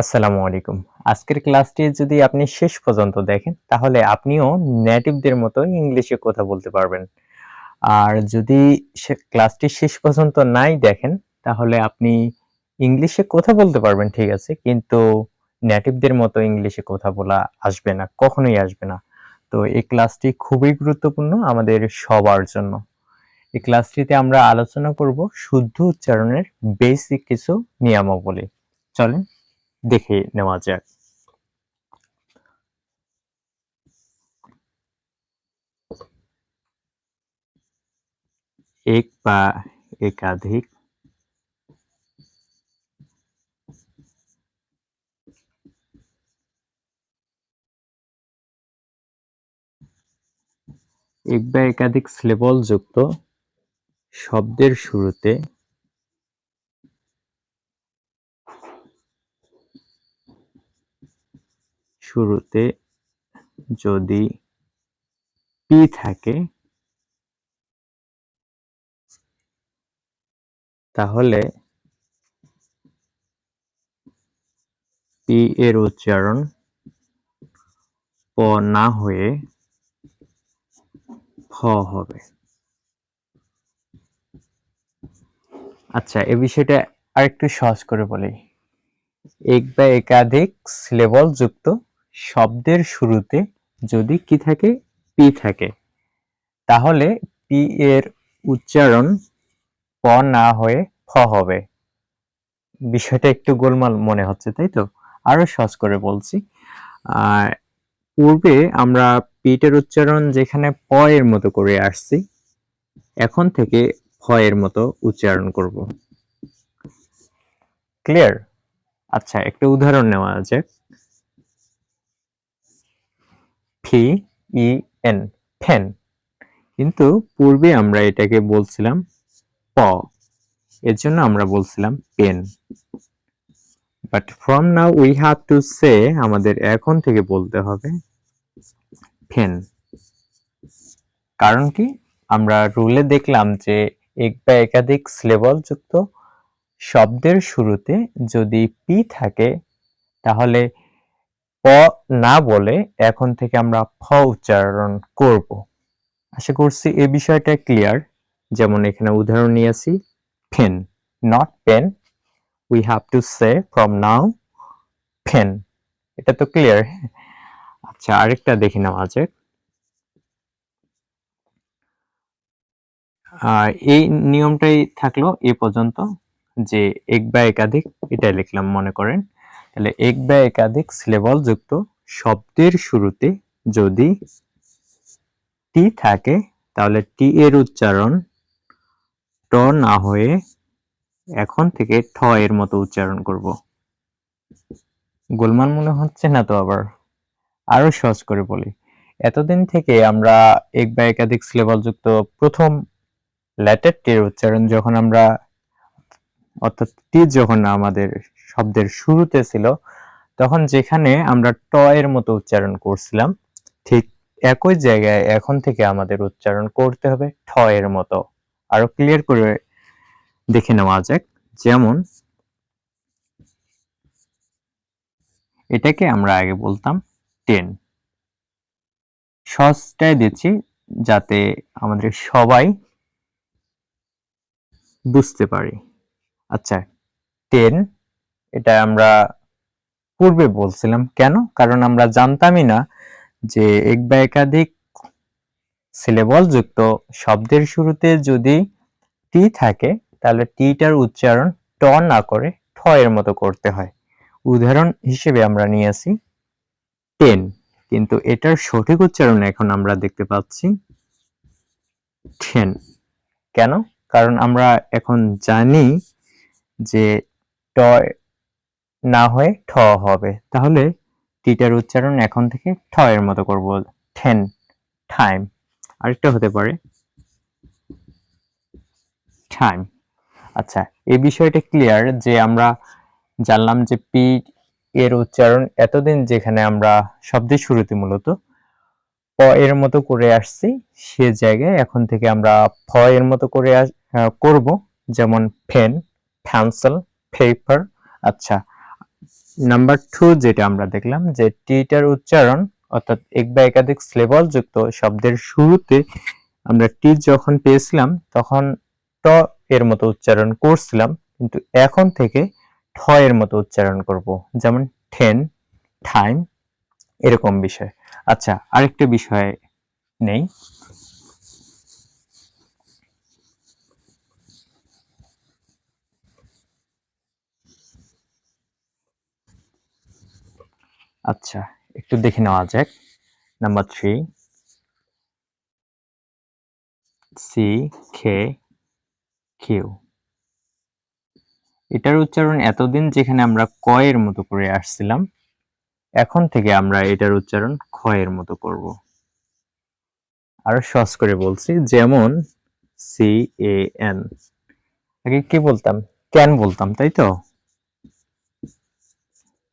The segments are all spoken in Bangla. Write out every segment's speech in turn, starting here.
আসসালামু আলাইকুম। আজকের ক্লাসটি যদি আপনি শেষ পর্যন্ত দেখেন, তাহলে আপনিও নেটিভদের মতো ইংলিশে কথা বলতে পারবেন। আর যদি ক্লাসটি শেষ পর্যন্ত নাই দেখেন, তাহলে আপনি ইংলিশে কথা বলতে পারবেন, ঠিক আছে? কিন্তু নেটিভদের মতো ইংলিশে কথা বলা আসবে না, কখনোই আসবে না। তো এই ক্লাসটি খুবই গুরুত্বপূর্ণ আমাদের সবার জন্য। এই ক্লাসটিতে আমরা আলোচনা করব শুদ্ধ উচ্চারণের বেসিক কিছু নিয়মাবলী। চলেন দেখে নেওয়া যাক। এক বা একাধিক। এক বা একাধিক সিলেবল যুক্ত শব্দের শুরুতে শুরুতে যদি পি থাকে, তাহলে পি এর উচ্চারণ প না হয়ে ফ হবে। আচ্ছা এ বিষয়টা আরেকটু সহজ করে বলি। এক বা একাধিক সিলেবল যুক্ত শব্দের শুরুতে যদি কি থাকে পি থাকে। তাহলে পি এর উচ্চারণ প না হয়ে ফ হবে। বিষয়টা একটু গোলমাল মনে হচ্ছে, তাই তো? আরও সহজ করে বলছি। পূর্বে আমরা পিটের উচ্চারণ যেখানে প এর মতো করে আসছি, এখন থেকে ফ এর মতো উচ্চারণ করব। ক্লিয়ার আচ্ছা একটা উদাহরণ নেওয়া যাক। ফি ই এন ফ্যান কিন্তু পূর্বে আমরা এটাকে বলছিলাম প। এর জন্য আমরা বলছিলাম pen but from now we have to say আমাদের এখন থেকে বলতে হবে ফেন কারণ কি? আমরা রুলে দেখলাম যে এক বা একাধিক সিলেবল যুক্ত শব্দের শুরুতে যদি পি থাকে, তাহলে প না বলে এখন থেকে আমরা ফ উচ্চারণ করব। আশা করছি এ বিষয়টা ক্লিয়ার যেমন এখানে উদাহরণ নিয়েছি fen not pen we have to say from now fen এটা তো ক্লিয়ার আচ্ছা আরেকটা দেখে যাক। আর এই নিয়মটাই থাকল এ পর্যন্ত, যে এক বা একাধিক এটা লিখলাম, মনে করেন। তাহলে এক বা একাধিক সিলেবল যুক্ত শব্দের শুরুতে যদি টি থাকে, তাহলে টি এর উচ্চারণ ট না হয়ে এখন থেকে ঠ এর মতো উচ্চারণ করব। গোলমাল মনে হচ্ছে না তো আবার? আরও সহজ করে বলি। এতদিন থেকে আমরা এক বা একাধিক সিলেবল যুক্ত প্রথম লেটার টির উচ্চারণ যখন আমরা অর্থাৎ টি যখন আমাদের শব্দের শুরুতে ছিল, তখন যেখানে আমরা ট এর মতো উচ্চারণ করছিলাম, ঠিক একই জায়গায় এখন থেকে আমাদের উচ্চারণ করতে হবে ঠ এর মতো। আরও ক্লিয়ার করে দেখে নেওয়া যাক, যেমন এটাকে আমরা আগে বলতাম টেন সহজটাই দিচ্ছি যাতে আমাদের সবাই বুঝতে পারি। আচ্ছা টেন এটা আমরা পূর্বে বলছিলাম। কেন? কারণ আমরা জানতামই না যে এক বা একাধিক সিলেবল যুক্ত শব্দের শুরুতে যদি টি থাকে, তাহলে টিটার উচ্চারণ ট না করে ঠ এর মতো করতে হয়। উদাহরণ হিসেবে আমরা নিয়েছি টেন কিন্তু এটার সঠিক উচ্চারণ এখন আমরা দেখতে পাচ্ছি টেন কেন? কারণ আমরা এখন জানি যে ট না হয়ে ঠ হবে। তাহলে টিটার উচ্চারণ এখন থেকে ঠ এর মতো করব। টেন টাইম আরেকটা হতে পারে টাইম আচ্ছা এই বিষয়টা ক্লিয়ার যে আমরা জানলাম যে পি এর উচ্চারণ এতদিন যেখানে আমরা শব্দের শুরুতে মূলত প এর মতো করে আসছি, সে জায়গায় এখন থেকে আমরা ফ এর মতো করে করব। যেমন ফেন ফ্যান্সেল পেপার আচ্ছা নাম্বার টু যেটা আমরা দেখলাম যে টিটার উচ্চারণ, অর্থাৎ এক বা একাধিক স্লেবল যুক্ত শব্দের শুরুতে আমরা টি যখন পেয়েছিলাম, তখন ট এর মতো উচ্চারণ করছিলাম, কিন্তু এখন থেকে ঠ এর মতো উচ্চারণ করব। যেমন ঠেন টাইম এরকম বিষয়। আচ্ছা আরেকটা বিষয় নেই। আচ্ছা একটু দেখে নেওয়া যাক। নাম্বার থ্রি সি খে কিউ এটার উচ্চারণ এতদিন যেখানে আমরা ক এর মতো করে আসছিলাম, এখন থেকে আমরা এটার উচ্চারণ এর মতো করব। আরও সহজ করে বলছি, যেমন সি এ এন আগে কি বলতাম? ক্যান বলতাম, তাই তো?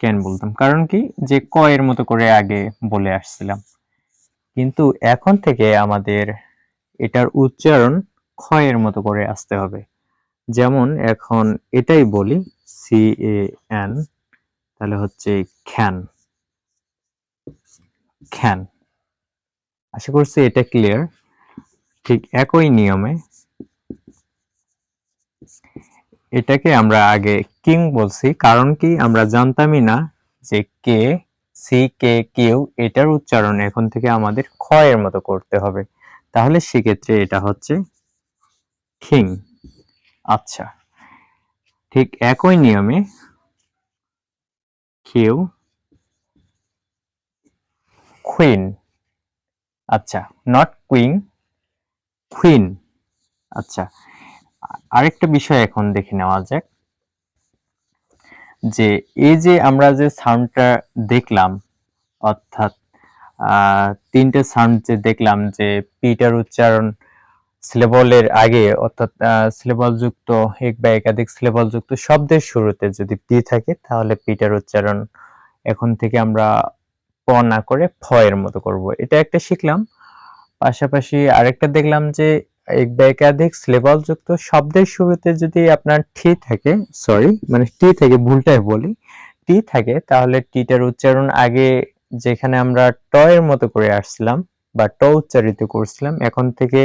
ক্যান বলতাম? কারণ কি? যে ক এর মতো করে আগে বলে আসছিলাম। কিন্তু এখন থেকে আমাদের এটার উচ্চারণ খ এর মতো করে আসতে হবে। যেমন এখন এটাই বলি সি এ এন তাহলে হচ্ছে খ্যান। খ্যান। আশা করছি এটা ক্লিয়ার ঠিক একই নিয়মে এটাকে আমরা আগে কিং বলছি, কারণ কি আমরা জানতামই না যে কে, সি, কে, কিউ, এটার উচ্চারণ এখন থেকে আমাদের খ এর মতো করতে হবে। তাহলে সেক্ষেত্রে এটা হচ্ছে কিং আচ্ছা ঠিক একই নিয়মে কিউ কুইন আচ্ছা নট কুইন কুইন আচ্ছা আরেকটা বিষয় এখন দেখে নেওয়া যাক। যে এই যে আমরা যে সাউন্ডটা দেখলাম, অর্থাৎ তিনটে সাউন্ড যে দেখলাম যে পিটার উচ্চারণ সিলেবলের আগে, অর্থাৎ সিলেবল যুক্ত এক বা একাধিক সিলেবল যুক্ত শব্দের শুরুতে যদি পি থাকে, তাহলে পিটার উচ্চারণ এখন থেকে আমরা প না করে ফ এর মতো করব। এটা একটা শিখলাম। পাশাপাশি আরেকটা দেখলাম যে একাধিক যুক্ত শব্দের শুরুতে যদি আপনার টি থাকে সরি মানে টি থেকে ভুলটাই বলি, টি থাকে, তাহলে টিটার উচ্চারণ আগে যেখানে আমরা ট এর মতো করে আসছিলাম বা ট উচ্চারিত করছিলাম, এখন থেকে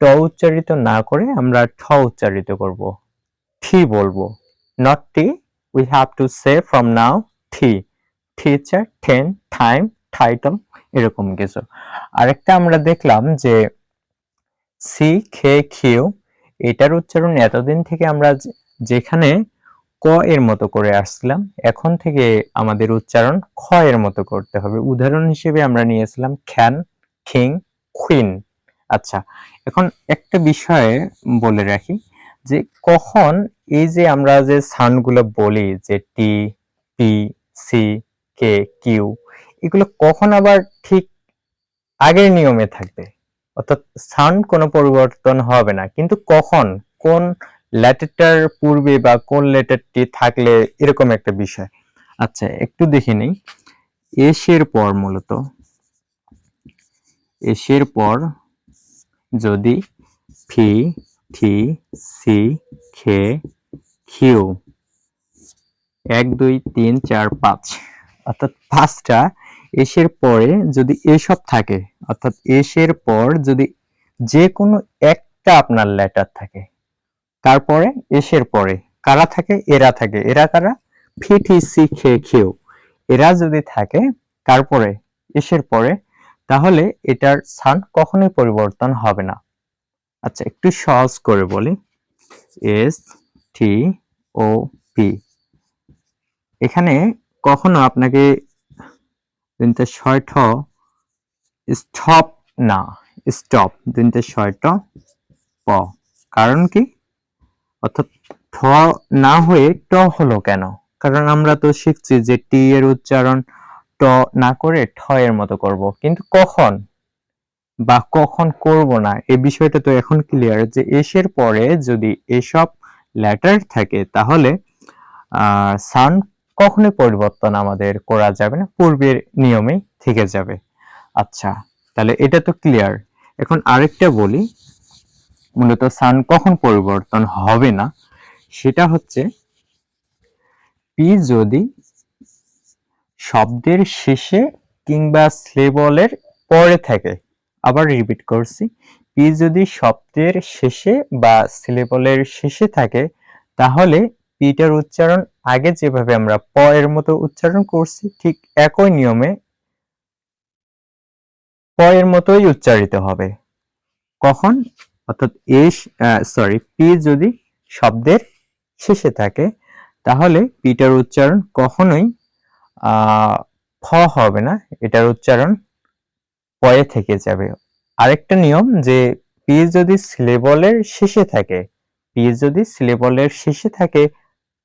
ট উচ্চারিত না করে আমরা ঠ উচ্চারিত করব। ঠি বলব। Not T we have to say from now ঠি। টিচার টেন টাইম টাইটল এরকম কিছু। আরেকটা আমরা দেখলাম যে সি, খে খিউ এটার উচ্চারণ এতদিন থেকে আমরা যেখানে ক এর মতো করে আসছিলাম, এখন থেকে আমাদের উচ্চারণ খ এর মতো করতে হবে। উদাহরণ হিসেবে আমরা নিয়েছিলাম খ্যান, খিং খুইন আচ্ছা এখন একটা বিষয়ে বলে রাখি যে, কখন এই যে আমরা যে সাউন্ডগুলো বলি যে T, P, C, K, Q, এগুলো কখন আবার ঠিক আগের নিয়মে থাকবে? অর্থাৎ সাউন্ড কোনো পরিবর্তন হবে না। কিন্তু কখন? কোন লেটারটার পূর্বে বা কোন লেটারটি থাকলে এরকম একটা বিষয়। আচ্ছা একটু দেখে নেই। এসের পর মূলত, এসের পর যদি ফি ঠি সি খে খিউ এক, দুই, তিন, চার, পাঁচ, অর্থাৎ পাঁচটা এসের পরে যদি এসব থাকে, অর্থাৎ এসের পর যদি যে কোনো একটা আপনার লেটার থাকে, তারপরে এসের পরে কারা থাকে? এরা থাকে। এরা কারা? ফিটি সি খে খেউ এরা যদি থাকে, তারপরে এসের পরে, তাহলে এটার স্থান কখনোই পরিবর্তন হবে না। আচ্ছা একটু সহজ করে বলি। এস টি ও পি এখানে কখনো আপনাকে দিনতে ছয়ট স্টপ না স্টপ দিনতে ছয়ট প। কারণ কি? অর্থাৎ ঠ না হয়ে ট হলো কেন? কারণ আমরা তো শিখছি যে টি এর উচ্চারণ ট না করে ঠ এর মতো করব। কিন্তু কখন? বা কখন করব না? এই বিষয়টা তো এখন ক্লিয়ার যে এসের পরে যদি এসব লেটার থাকে, তাহলে সাউন্ড কখনোই পরিবর্তন আমাদের করা যাবে না, পূর্বের নিয়মেই থেকে যাবে। আচ্ছা তাহলে এটা তো ক্লিয়ার এখন আরেকটা বলি, মূলত সান কখন পরিবর্তন হবে না, সেটা হচ্ছে পি যদি শব্দের শেষে কিংবা স্লেবলের পরে থাকে, আবার রিপিট করছি পি যদি শব্দের শেষে বা সিলেবলের শেষে থাকে, তাহলে পিটার উচ্চারণ, আগে যেভাবে আমরা প এর মতো উচ্চারণ করছি, ঠিক একই নিয়মে প এর মতোই উচ্চারিত হবে। কখন? অর্থাৎ এ সরি পি যদি শব্দের শেষে থাকে, তাহলে পিটার উচ্চারণ কখনোই ফ হবে না, এটার উচ্চারণ পয়ে থেকে যাবে। আরেকটা নিয়ম যে পি যদি সিলেবলের শেষে থাকে, পি যদি সিলেবলের শেষে থাকে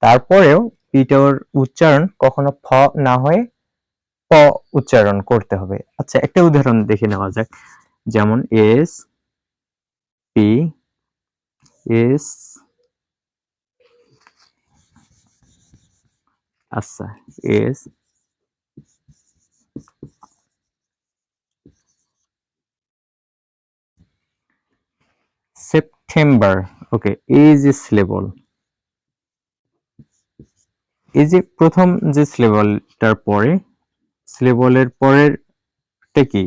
তারপরেও পিটার উচ্চারণ কখনো ফ না হয়ে প উচ্চারণ করতে হবে। আচ্ছা একটা উদাহরণ দেখে নেওয়া যাক। যেমন এস পি এস আচ্ছা এস সেপ্টেম্বর, ওকে এই যে সিলেবল। এই যে প্রথম যে সিলেবলটার পরে সিলেবলের পরের কি?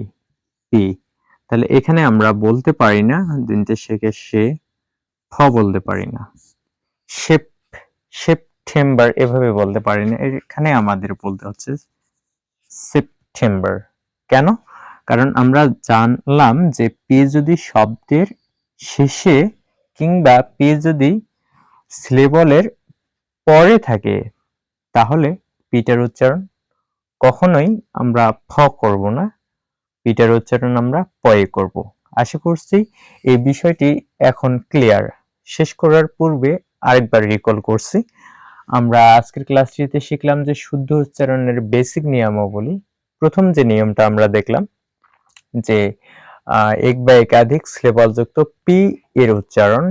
পি। তাহলে এখানে আমরা বলতে পারি না দিনতে শেখে সে ফ বলতে পারি না। সেপ সেপ্টেম্বর এভাবে বলতে পারি না। এখানে আমাদের বলতে হচ্ছে সেপ্টেম্বর। কেন? কারণ আমরা জানলাম যে পি যদি শব্দের শেষে কিংবা পি যদি সিলেবলের পরে থাকে তাহলে পিটার উচ্চারণ কখনোই আমরা ফ করব না, পিটার উচ্চারণ আমরা পয়ে করব। আশা করছি এই বিষয়টি এখন ক্লিয়ার শেষ করার পূর্বে আরেকবার রিকল করছি, আমরা আজকের ক্লাসটিতে শিখলাম যে শুদ্ধ উচ্চারণের বেসিক নিয়মাবলী। প্রথম যে নিয়মটা আমরা দেখলাম যে এক বা একাধিক যুক্ত পি এর উচ্চারণ।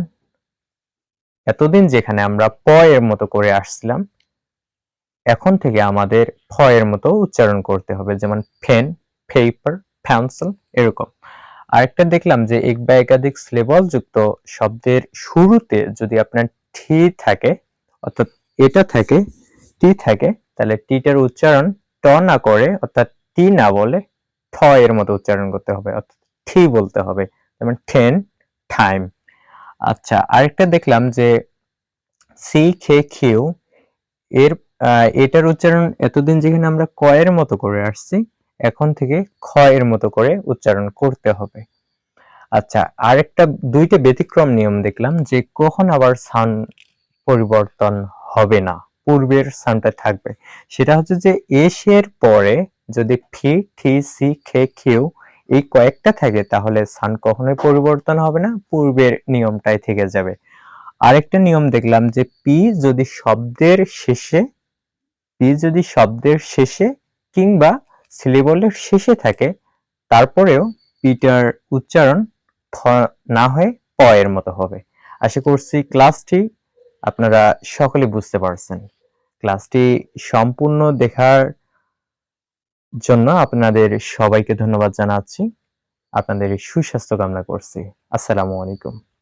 এতদিন যেখানে আমরা প এর মতো করে আসছিলাম এখন থেকে আমাদের ফ এর মতো উচ্চারণ করতে হবে, যেমন ফেন পেপার পেন্সিল এরকম। আরেকটা দেখলাম যে এক বা একাধিক সিলেবল যুক্ত শব্দের শুরুতে যদি আপনার ঠি থাকে, অর্থাৎ এটা থাকে টি থাকে, তাহলে টিটার উচ্চারণ ট না করে, অর্থাৎ টি না বলে থ এর মতো উচ্চারণ করতে হবে, অর্থাৎ ঠি বলতে হবে, যেমন টেন টাইম আচ্ছা আরেকটা দেখলাম যে সি খে কিউ এর এটার উচ্চারণ এতদিন যেখানে আমরা কয়ের মতো করে আসছি, এখন থেকে এর মতো করে উচ্চারণ করতে হবে। আচ্ছা আরেকটা, দুইটা ব্যতিক্রম নিয়ম দেখলাম যে কখন আবার সান পরিবর্তন হবে না, পূর্বের সানটা থাকবে। সেটা হচ্ছে যে এসের পরে যদি ফি, ঠি, সি, খে কিউ এই কয়েকটা থাকে, তাহলে সান কখনোই পরিবর্তন হবে না, পূর্বের নিয়মটাই থেকে যাবে। আরেকটা নিয়ম দেখলাম যে পি যদি শব্দের শেষে পি যদি শব্দের শেষে কিংবা সিলেবলের শেষে থাকে, তারপরেও পিটার উচ্চারণ থ, না হয়ে প এর মতো হবে। আশা করছি ক্লাসটি আপনারা সকলে বুঝতে পারছেন। ক্লাসটি সম্পূর্ণ দেখার জন্য আপনাদের সবাইকে ধন্যবাদ জানাচ্ছি। আপনাদের সুস্বাস্থ্য কামনা করছি। আসসালামু আলাইকুম।